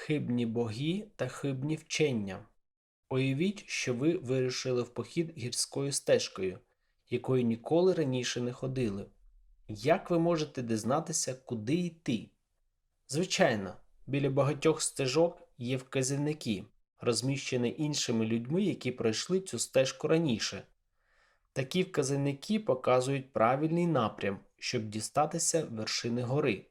хибні боги та хибні вчення. Уявіть, що ви вирішили в похід гірською стежкою, якою ніколи раніше не ходили. Як ви можете дізнатися, куди йти? Звичайно, біля багатьох стежок є вказівники, розміщені іншими людьми, які пройшли цю стежку раніше. Такі вказівники показують правильний напрям, щоб дістатися вершини гори.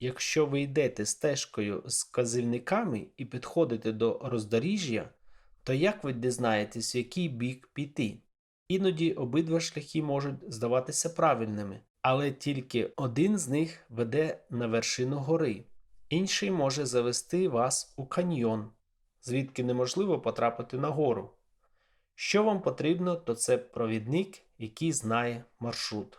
Якщо ви йдете стежкою з вказівниками і підходите до роздоріжжя, то як ви дізнаєтесь, в який бік піти? Іноді обидва шляхи можуть здаватися правильними, але тільки один з них веде на вершину гори, інший може завести вас у каньйон, звідки неможливо потрапити на гору. Що вам потрібно, то це провідник, який знає маршрут.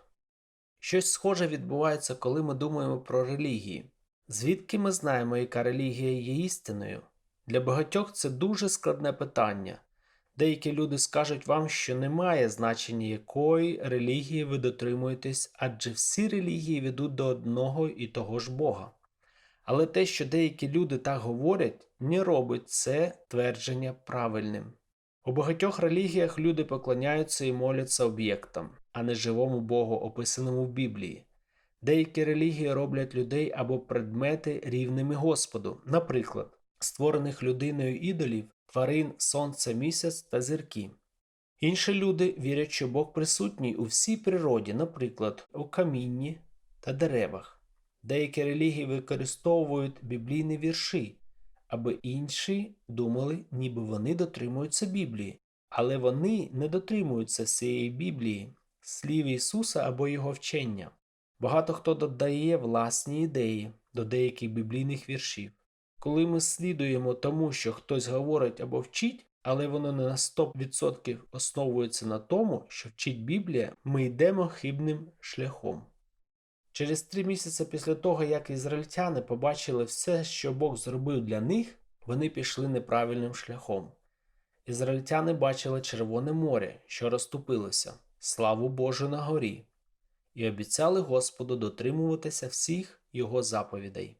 Щось схоже відбувається, коли ми думаємо про релігії. Звідки ми знаємо, яка релігія є істиною? Для багатьох це дуже складне питання. Деякі люди скажуть вам, що немає значення якої релігії ви дотримуєтесь, адже всі релігії ведуть до одного і того ж Бога. Але те, що деякі люди так говорять, не робить це твердження правильним. У багатьох релігіях люди поклоняються і моляться об'єктам, а не живому Богу, описаному в Біблії. Деякі релігії роблять людей або предмети рівними Господу, наприклад, створених людиною ідолів, тварин, сонце, місяць та зірки. Інші люди вірять, що Бог присутній у всій природі, наприклад, у камінні та деревах. Деякі релігії використовують біблійні вірші, аби інші думали, ніби вони дотримуються Біблії, але вони не дотримуються всієї Біблії, слів Ісуса або Його вчення. Багато хто додає власні ідеї до деяких біблійних віршів. Коли ми слідуємо тому, що хтось говорить або вчить, але воно не на 100% основується на тому, що вчить Біблія, ми йдемо хибним шляхом. Через три місяці після того, як ізраїльтяни побачили все, що Бог зробив для них, вони пішли неправильним шляхом. Ізраїльтяни бачили Червоне море, що розступилося, славу Божу на горі, і обіцяли Господу дотримуватися всіх його заповідей.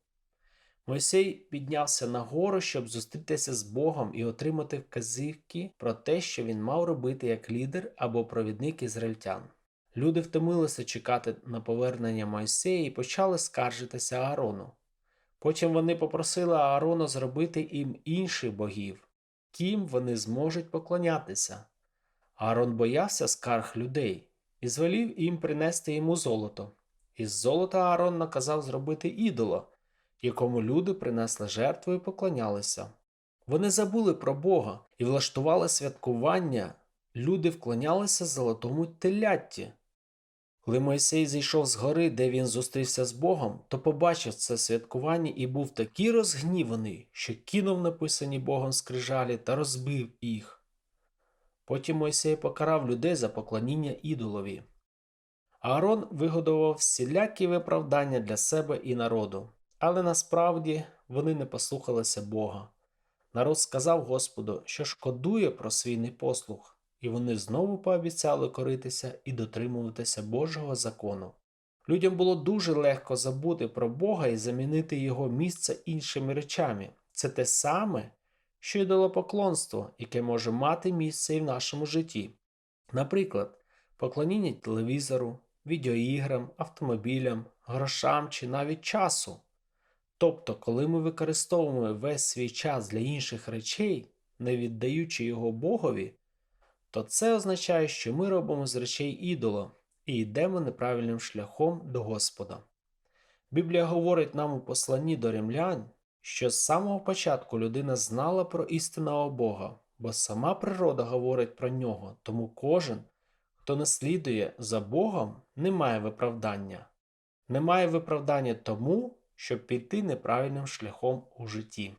Мойсей піднявся на гору, щоб зустрітися з Богом і отримати вказівки про те, що він мав робити як лідер або провідник ізраїльтян. Люди втомилися чекати на повернення Мойсея і почали скаржитися Аарону. Потім вони попросили Аарона зробити їм інших богів, ким вони зможуть поклонятися. Аарон боявся скарг людей і звелів їм принести йому золото. Із золота Аарон наказав зробити ідола, якому люди принесли жертву і поклонялися. Вони забули про Бога і влаштували святкування. Люди вклонялися золотому телятті. Коли Мойсей зійшов з гори, де він зустрівся з Богом, то побачив це святкування і був такий розгніваний, що кинув написані Богом скрижалі та розбив їх. Потім Мойсей покарав людей за поклоніння ідолові. Аарон вигодував всілякі виправдання для себе і народу, але насправді вони не послухалися Бога. Народ сказав Господу, що шкодує про свій непослух і вони знову пообіцяли коритися і дотримуватися Божого закону. Людям було дуже легко забути про Бога і замінити його місце іншими речами. Це те саме, що ідолопоклонство, яке може мати місце і в нашому житті. Наприклад, поклоніння телевізору, відеоіграм, автомобілям, грошам чи навіть часу. Тобто, коли ми використовуємо весь свій час для інших речей, не віддаючи його Богові, то це означає, що ми робимо з речей ідола і йдемо неправильним шляхом до Господа. Біблія говорить нам у посланні до римлян, що з самого початку людина знала про істинного Бога, бо сама природа говорить про нього, тому кожен, хто не слідує за Богом, не має виправдання. Немає виправдання тому, щоб піти неправильним шляхом у житті.